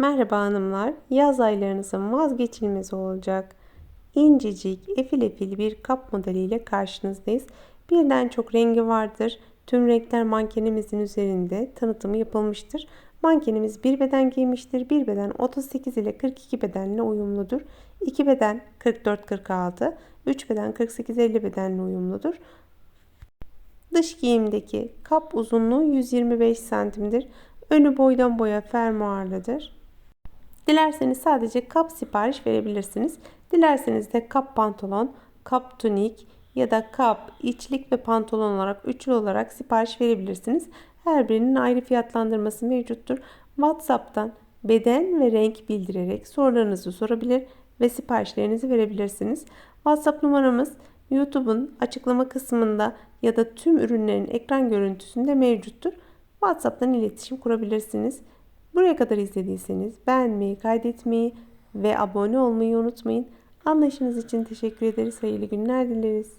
Merhaba hanımlar. Yaz aylarınızın vazgeçilmezi olacak. İncecik, efil efil bir kap modeliyle karşınızdayız. Birden çok rengi vardır. Tüm renkler mankenimizin üzerinde tanıtımı yapılmıştır. Mankenimiz bir beden giymiştir. Bir beden 38 ile 42 bedenle uyumludur. 2 beden 44-46, 3 beden 48-50 bedenle uyumludur. Dış giyimdeki kap uzunluğu 125 santimdir. Önü boydan boya fermuarlıdır. Dilerseniz sadece kap sipariş verebilirsiniz. Dilerseniz de kap pantolon, kap tunik ya da kap, içlik ve pantolon olarak üçlü olarak sipariş verebilirsiniz. Her birinin ayrı fiyatlandırması mevcuttur. WhatsApp'tan beden ve renk bildirerek sorularınızı sorabilir ve siparişlerinizi verebilirsiniz. WhatsApp numaramız YouTube'un açıklama kısmında ya da tüm ürünlerin ekran görüntüsünde mevcuttur. WhatsApp'tan iletişim kurabilirsiniz. Buraya kadar izlediyseniz beğenmeyi, kaydetmeyi ve abone olmayı unutmayın. Anlayışınız için teşekkür ederiz. Hayırlı günler dileriz.